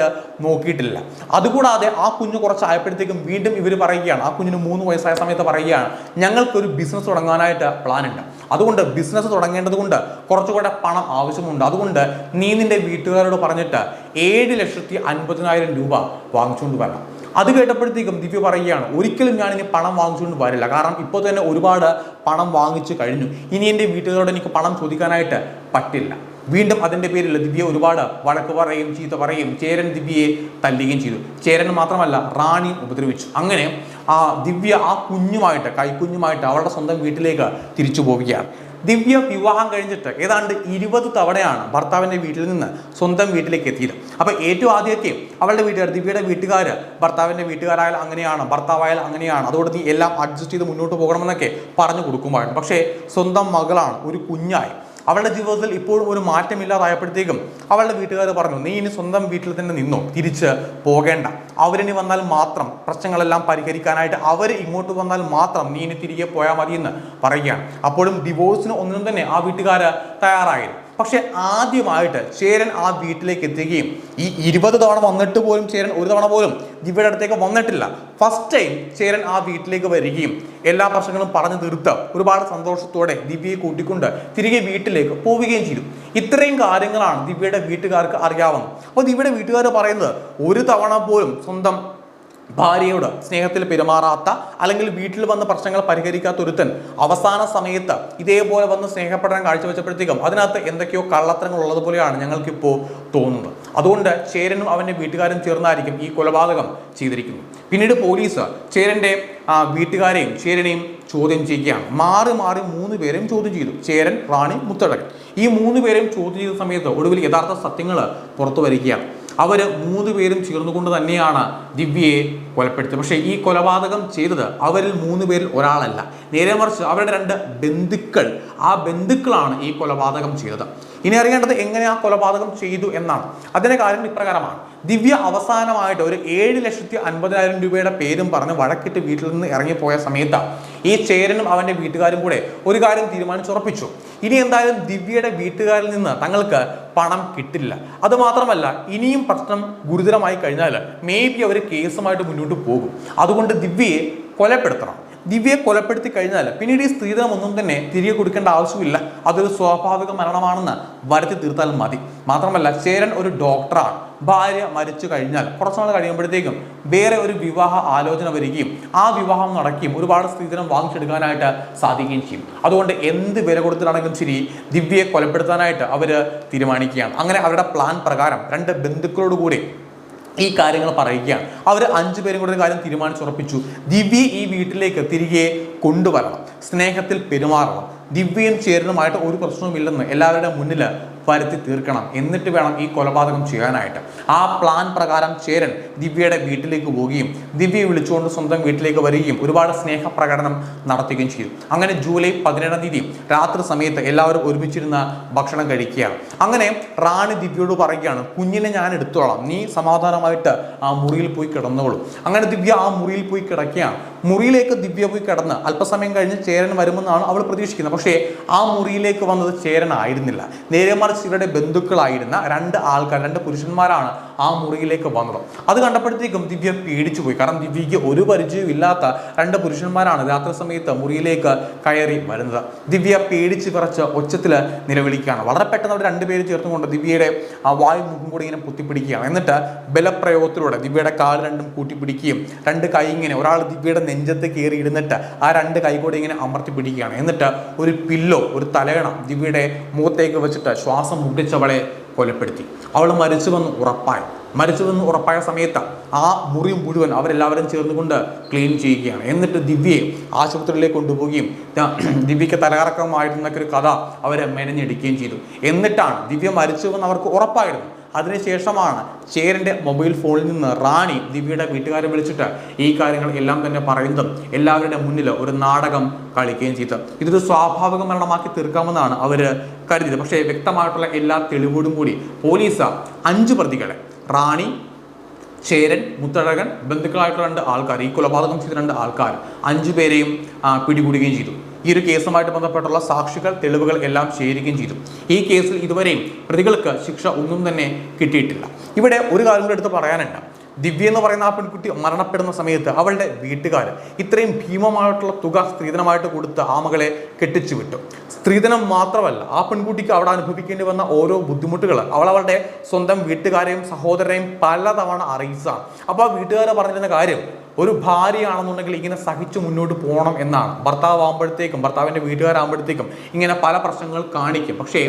നോക്കിയിട്ടില്ല. അതുകൂടാതെ ആ കുഞ്ഞ് കുറച്ചായപ്പോഴത്തേക്കും വീണ്ടും ഇവർ പറയുകയാണ് ആ കുഞ്ഞിന് മൂന്ന് വയസ്സായ സമയത്ത് പറയുകയാണ് ഞങ്ങൾക്കൊരു ബിസിനസ് തുടങ്ങാനായിട്ട് പ്ലാൻ ഉണ്ട് അതുകൊണ്ട് ബിസിനസ് തുടങ്ങേണ്ടതുകൊണ്ട് കുറച്ചുകൂടെ പണം ആവശ്യമുണ്ട്. അതുകൊണ്ട് നീ നിന്റെ വീട്ടുകാരോട് പറഞ്ഞിട്ട് ഏഴ് ലക്ഷത്തി അൻപതിനായിരം രൂപ വാങ്ങിച്ചുകൊണ്ട് വരണം. അത് കേട്ടപ്പോഴത്തേക്കും ദിവ്യ പറയുകയാണ് ഒരിക്കലും ഞാനിനി പണം വാങ്ങിച്ചുകൊണ്ട് വരില്ല. കാരണം ഇപ്പോൾ തന്നെ ഒരുപാട് പണം വാങ്ങിച്ചു കഴിഞ്ഞു. ഇനി എന്റെ വീട്ടുകാരോട് എനിക്ക് പണം ചോദിക്കാനായിട്ട് പറ്റില്ല. വീണ്ടും അതിന്റെ പേരിൽ ദിവ്യ ഒരുപാട് വഴക്ക് പറയും ചീത്ത പറയും ചേരൻ ദിവ്യയെ തല്ലുകയും ചെയ്തു. ചേരൻ മാത്രമല്ല റാണി ഉപദ്രവിച്ചു. അങ്ങനെ ആ ദിവ്യ ആ കുഞ്ഞുമായിട്ട് കൈക്കുഞ്ഞുമായിട്ട് അവളുടെ സ്വന്തം വീട്ടിലേക്ക് തിരിച്ചു പോവുകയാണ്. ദിവ്യ വിവാഹം കഴിഞ്ഞിട്ട് ഏതാണ്ട് ഇരുപത് തവണയാണ് ഭർത്താവിന്റെ വീട്ടിൽ നിന്ന് സ്വന്തം വീട്ടിലേക്ക് എത്തിയത്. അപ്പോൾ ഏറ്റവും ആദ്യമൊക്കെ അവളുടെ വീട്ടുകാർ ദിവ്യയുടെ വീട്ടുകാർ ഭർത്താവിന്റെ വീട്ടുകാരായാലും അങ്ങനെയാണ് ഭർത്താവായാലും അങ്ങനെയാണ്. അതുകൊണ്ട് നീ എല്ലാം അഡ്ജസ്റ്റ് ചെയ്ത് മുന്നോട്ട് പോകണമെന്നൊക്കെ പറഞ്ഞു കൊടുക്കുമായിരുന്നു. പക്ഷേ സ്വന്തം മകളാണ് ഒരു കുഞ്ഞായി. അവളുടെ ജീവിതത്തിൽ ഇപ്പോഴും ഒരു മാറ്റമില്ലാതായപ്പോഴത്തേക്കും അവളുടെ വീട്ടുകാർ പറഞ്ഞു നീ ഇനി സ്വന്തം വീട്ടിൽ തന്നെ നിന്നോ തിരിച്ച് പോകേണ്ട. അവരിനി വന്നാൽ മാത്രം പ്രശ്നങ്ങളെല്ലാം പരിഹരിക്കാനായിട്ട് അവർ ഇങ്ങോട്ട് വന്നാൽ മാത്രം നീ ഇനി തിരികെ പോയാൽ മതി എന്ന് പറയുകയാണ്. അപ്പോഴും ഡിവോഴ്സിന് ഒന്നിനും തന്നെ ആ വീട്ടുകാർ തയ്യാറായില്ല. പക്ഷെ ആദ്യമായിട്ട് ചേരൻ ആ വീട്ടിലേക്ക് എത്തുകയും ഈ ഇരുപത് തവണ വന്നിട്ട് പോലും ചേരൻ ഒരു തവണ പോലും ദിവ്യയുടെ അടുത്തേക്ക് വന്നിട്ടില്ല. ഫസ്റ്റ് ടൈം ചേരൻ ആ വീട്ടിലേക്ക് വരികയും എല്ലാ പ്രശ്നങ്ങളും പറഞ്ഞു തീർത്ത് ഒരുപാട് സന്തോഷത്തോടെ ദിവ്യയെ കൂട്ടിക്കൊണ്ട് തിരികെ വീട്ടിലേക്ക് പോവുകയും ചെയ്തു. ഇത്രയും കാര്യങ്ങളാണ് ദിവ്യയുടെ വീട്ടുകാർക്ക് അറിയാവുന്നത്. അപ്പോൾ ദിവ്യയുടെ വീട്ടുകാർ പറയുന്നത് ഒരു തവണ പോലും സ്വന്തം ഭാര്യയോട് സ്നേഹത്തിൽ പെരുമാറാത്ത അല്ലെങ്കിൽ വീട്ടിൽ വന്ന് പ്രശ്നങ്ങൾ പരിഹരിക്കാത്ത ഒരുത്തൻ അവസാന സമയത്ത് ഇതേപോലെ വന്ന് സ്നേഹപ്പെടാൻ കാഴ്ചവെച്ചപ്പോഴത്തേക്കും അതിനകത്ത് എന്തൊക്കെയോ കള്ളത്തരങ്ങൾ ഉള്ളതുപോലെയാണ് ഞങ്ങൾക്കിപ്പോൾ തോന്നുന്നത്. അതുകൊണ്ട് ചേരനും അവന്റെ വീട്ടുകാരും ചേർന്നായിരിക്കും ഈ കൊലപാതകം ചെയ്തിരിക്കുന്നത്. പിന്നീട് പോലീസ് ചേരന്റെ വീട്ടുകാരെയും ചേരനെയും ചോദ്യം ചെയ്യുകയാണ്. മാറി മാറി മൂന്ന് പേരെയും ചോദ്യം ചെയ്തു. ചേരൻ റാണി മുത്തഴകൻ. ഈ മൂന്ന് പേരെയും ചോദ്യം ചെയ്ത സമയത്ത് ഒടുവിൽ യഥാർത്ഥ സത്യങ്ങൾ പുറത്തു വരികയാണ്. അവർ മൂന്ന് പേരും ചേർന്നുകൊണ്ട് തന്നെയാണ് ദിവ്യയെ കൊലപ്പെടുത്തിയത്. പക്ഷേ ഈ കൊലപാതകം ചെയ്തത് അവരിൽ മൂന്ന് പേരിൽ ഒരാളല്ല. നേരെ മറിച്ച് അവരുടെ രണ്ട് ബന്ധുക്കൾ ആ ബന്ധുക്കളാണ് ഈ കൊലപാതകം ചെയ്തത്. ഇനി അറിയേണ്ടത് എങ്ങനെ ആ കൊലപാതകം ചെയ്തു എന്നാണ്. അതിന്റെ കാര്യം ഇപ്രകാരമാണ്. ദിവ്യ അവസാനമായിട്ട് ഒരു ഏഴ് ലക്ഷത്തി അൻപതിനായിരം രൂപയുടെ പേരും പറഞ്ഞ് വഴക്കിട്ട് വീട്ടിൽ നിന്ന് ഇറങ്ങിപ്പോയ സമയത്ത് ഈ ചേരനും അവന്റെ വീട്ടുകാരും കൂടെ ഒരു കാര്യം തീരുമാനിച്ചുറപ്പിച്ചു ഇനി എന്തായാലും ദിവ്യയുടെ വീട്ടുകാരിൽ നിന്ന് തങ്ങൾക്ക് പണം കിട്ടില്ല. അതുമാത്രമല്ല ഇനിയും പ്രശ്നം ഗുരുതരമായി കഴിഞ്ഞാൽ മേ ബി അവർ കേസുമായിട്ട് മുന്നോട്ട് പോകും. അതുകൊണ്ട് ദിവ്യയെ കൊലപ്പെടുത്തണം. ദിവ്യയെ കൊലപ്പെടുത്തി കഴിഞ്ഞാൽ പിന്നീട് ഈ സ്ത്രീധനം ഒന്നും തന്നെ തിരികെ കൊടുക്കേണ്ട ആവശ്യമില്ല. അതൊരു സ്വാഭാവിക മരണമാണെന്ന് വരുത്തി തീർത്താൽ മതി. മാത്രമല്ല ചേരൻ ഒരു ഡോക്ടറാണ് ഭാര്യ മരിച്ചു കഴിഞ്ഞാൽ കുറച്ചു നാൾ കഴിയുമ്പോഴത്തേക്കും വേറെ ഒരു വിവാഹ ആലോചന വരികയും ആ വിവാഹം നടക്കുകയും ഒരുപാട് സ്ത്രീധനം വാങ്ങിച്ചെടുക്കാനായിട്ട് സാധിക്കുകയും ചെയ്യും. അതുകൊണ്ട് എന്ത് വില കൊടുത്തിട്ടാണെങ്കിലും ശരി ദിവ്യയെ കൊലപ്പെടുത്താനായിട്ട് അവർ തീരുമാനിക്കുകയാണ്. അങ്ങനെ അവരുടെ പ്ലാൻ പ്രകാരം രണ്ട് ബന്ധുക്കളോട് കൂടി ഈ കാര്യങ്ങൾ പറയുകയാണ്. അവർ അഞ്ചു പേരും കൂടെ ഒരു കാര്യം തീരുമാനിച്ചുറപ്പിച്ചു ദിവ്യ ഈ വീട്ടിലേക്ക് തിരികെ കൊണ്ടുവരണം. സ്നേഹത്തിൽ പെരുമാറണം. ദിവ്യയും ചേരനുമായിട്ട് ഒരു പ്രശ്നവുമില്ലെന്ന് എല്ലാവരുടെ മുന്നിൽ വരുത്തി തീർക്കണം. എന്നിട്ട് വേണം ഈ കൊലപാതകം ചെയ്യാനായിട്ട്. ആ പ്ലാൻ പ്രകാരം ചേരൻ ദിവ്യയുടെ വീട്ടിലേക്ക് പോവുകയും ദിവ്യയെ വിളിച്ചുകൊണ്ട് സ്വന്തം വീട്ടിലേക്ക് വരികയും ഒരുപാട് സ്നേഹപ്രകടനം നടത്തുകയും ചെയ്തു. അങ്ങനെ ജൂലൈ പതിനേഴാം തീയതി രാത്രി സമയത്ത് എല്ലാവരും ഒരുമിച്ചിരുന്ന ഭക്ഷണം കഴിക്കുകയാണ്. അങ്ങനെ റാണി ദിവ്യയോട് പറയുകയാണ് കുഞ്ഞിനെ ഞാൻ എടുത്തോളാം. നീ സമാധാനമായിട്ട് ആ മുറിയിൽ പോയി കിടന്നോളൂ. അങ്ങനെ ദിവ്യ ആ മുറിയിൽ പോയി കിടക്കുകയാണ്. മുറിയിലേക്ക് ദിവ്യ പോയി കിടന്ന് അല്പസമയം കഴിഞ്ഞ് ചേരൻ വരുമെന്നാണ് അവൾ പ്രതീക്ഷിക്കുന്നത്. പക്ഷേ ആ മുറിയിലേക്ക് വന്നത് ചേരനായിരുന്നില്ല നേരെ ഇവരുടെ ബന്ധുക്കളായിരുന്ന രണ്ട് ആൾക്കാർ രണ്ട് പുരുഷന്മാരാണ് ആ മുറിയിലേക്ക് വന്നത്. അത് കണ്ടപ്പോഴത്തേക്കും ദിവ്യ പേടിച്ചു പോയി കാരണം ദിവ്യയ്ക്ക് ഒരു പരിചയവും ഇല്ലാത്ത രണ്ട് പുരുഷന്മാരാണ് രാത്രി സമയത്ത് മുറിയിലേക്ക് കയറി വരുന്നത്. ദിവ്യ പേടിച്ച് വിറച്ച് ഒച്ചത്തിൽ നിലവിളിക്കുകയാണ്. വളരെ പെട്ടെന്ന് അവർ രണ്ടുപേര് ചേർത്തുകൊണ്ട് ദിവ്യയുടെ ആ വായു മുഖം കൂടി ഇങ്ങനെ പൊത്തിപ്പിടിക്കുകയാണ്. എന്നിട്ട് ബലപ്രയോഗത്തിലൂടെ ദിവ്യയുടെ കാൽ രണ്ടും കൂട്ടിപ്പിടിക്കുകയും രണ്ട് കൈ ഇങ്ങനെ ഒരാൾ ദിവ്യയുടെ നെഞ്ചത്ത് കയറി ഇരുന്നിട്ട് ആ രണ്ട് കൈ കൂടി ഇങ്ങനെ അമർത്തി പിടിക്കുകയാണ്. എന്നിട്ട് ഒരു പില്ലോ ഒരു തലയണ ദിവ്യയുടെ മുഖത്തേക്ക് വെച്ചിട്ട് ശ്വാസം മുട്ടിച്ചവളെ കൊലപ്പെടുത്തി. അവൾ മരിച്ചുവെന്ന് ഉറപ്പായി. മരിച്ചുവെന്ന് ഉറപ്പായ സമയത്ത് ആ മുറി മുഴുവൻ അവരെല്ലാവരും ചേർന്നുകൊണ്ട് ക്ലീൻ ചെയ്യുകയാണ്. എന്നിട്ട് ദിവ്യയെ ആശുപത്രിയിലേക്ക് കൊണ്ടുപോവുകയും ദിവ്യയ്ക്ക് തലകറക്കമായിരുന്നൊക്കെ ഒരു കഥ അവരെ മെനഞ്ഞെടുക്കുകയും ചെയ്തു. എന്നിട്ടാണ് ദിവ്യ മരിച്ചുവെന്ന് അവർക്ക് ഉറപ്പായിരുന്നു. അതിനുശേഷമാണ് ചേരന്റെ മൊബൈൽ ഫോണിൽ നിന്ന് റാണി ദിവ്യയുടെ വീട്ടുകാരെ വിളിച്ചിട്ട് ഈ കാര്യങ്ങൾ എല്ലാം തന്നെ പറയുന്നതും എല്ലാവരുടെ മുന്നിൽ ഒരു നാടകം കളിക്കുകയും ചെയ്തത് ഇതൊരു സ്വാഭാവിക മരണമാക്കി തീർക്കാമെന്നാണ് അവർ കരുതിയത്. പക്ഷേ വ്യക്തമായിട്ടുള്ള എല്ലാ തെളിവോടും കൂടി പോലീസ് അഞ്ച് പ്രതികളെ റാണി ചേരൻ മുത്തഴകൻ ബന്ധുക്കളായിട്ടുള്ള രണ്ട് ആൾക്കാർ ഈ കൊലപാതകം ചെയ്ത രണ്ട് ആൾക്കാർ അഞ്ചു പേരെയും പിടികൂടുകയും ചെയ്തു. ഈ ഒരു കേസുമായിട്ട് ബന്ധപ്പെട്ടുള്ള സാക്ഷികൾ തെളിവുകൾ എല്ലാം ശേഖരിക്കുകയും ചെയ്തു. ഈ കേസിൽ ഇതുവരെയും പ്രതികൾക്ക് ശിക്ഷ ഒന്നും തന്നെ കിട്ടിയിട്ടില്ല. ഇവിടെ ഒരു കാര്യം കൂടെ എടുത്ത് പറയാനുണ്ട്. ദിവ്യ എന്ന് പറയുന്ന ആ പെൺകുട്ടി മരണപ്പെടുന്ന സമയത്ത് അവളുടെ വീട്ടുകാർ ഇത്രയും ഭീമമായിട്ടുള്ള തുക സ്ത്രീധനമായിട്ട് കൊടുത്ത് ആ മകളെ കെട്ടിച്ചു വിട്ടു. സ്ത്രീധനം മാത്രമല്ല ആ പെൺകുട്ടിക്ക് അവിടെ അനുഭവിക്കേണ്ടി വന്ന ഓരോ ബുദ്ധിമുട്ടുകൾ അവൾ അവളുടെ സ്വന്തം വീട്ടുകാരെയും സഹോദരനെയും പലതവണ അറിയിച്ചതാണ്. അപ്പോൾ ആ വീട്ടുകാരെ പറഞ്ഞിരുന്ന കാര്യം ഒരു ഭാര്യയാണെന്നുണ്ടെങ്കിൽ ഇങ്ങനെ സഹിച്ചു മുന്നോട്ട് പോകണം എന്നാണ്. ഭർത്താവ് ആകുമ്പോഴത്തേക്കും ഭർത്താവിന്റെ വീട്ടുകാരാകുമ്പോഴത്തേക്കും ഇങ്ങനെ പല പ്രശ്നങ്ങൾ കാണിക്കും. പക്ഷേ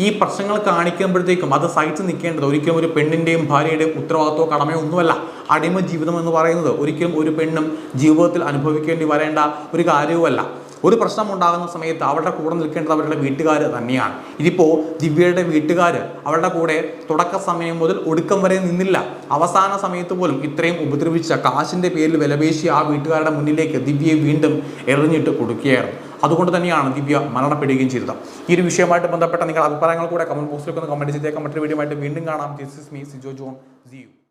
ഈ പ്രശ്നങ്ങൾ കാണിക്കുമ്പോഴത്തേക്കും അത് സഹിച്ച് നിൽക്കേണ്ടത് ഒരിക്കലും ഒരു പെണ്ണിന്റെയും ഭാര്യയുടെയും ഉത്തരവാദിത്വമോ കടമയോ ഒന്നുമല്ല. അടിമ ജീവിതം എന്ന് പറയുന്നത് ഒരിക്കലും ഒരു പെണ്ണും ജീവിതത്തിൽ അനുഭവിക്കേണ്ടി വരേണ്ട ഒരു കാര്യവുമല്ല. ഒരു പ്രശ്നം ഉണ്ടാകുന്ന സമയത്ത് അവരുടെ കൂടെ നിൽക്കേണ്ടത് അവരുടെ വീട്ടുകാർ തന്നെയാണ്. ഇതിപ്പോൾ ദിവ്യയുടെ വീട്ടുകാർ അവരുടെ കൂടെ തുടക്ക സമയം മുതൽ ഒടുക്കം വരെ നിന്നില്ല. അവസാന സമയത്ത് പോലും ഇത്രയും ഉപദ്രവിച്ച കാശിന്റെ പേരിൽ വിലപേശി ആ വീട്ടുകാരുടെ മുന്നിലേക്ക് ദിവ്യയെ വീണ്ടും എറിഞ്ഞിട്ട് കൊടുക്കുകയായിരുന്നു. അതുകൊണ്ട് തന്നെയാണ് ദിവ്യ മരണപ്പെടുകയും ചെയ്തത്. ഈ ഒരു വിഷയമായിട്ട് ബന്ധപ്പെട്ട നിങ്ങളുടെ അഭിപ്രായങ്ങൾ കൂടെ കമന്റ് ബോക്സിലൊക്കെ ഒന്ന് കമന്റ് ചെയ്തേക്കാം. മറ്റൊരു വീഡിയോ വീണ്ടും കാണാം. This is me Sijo John see you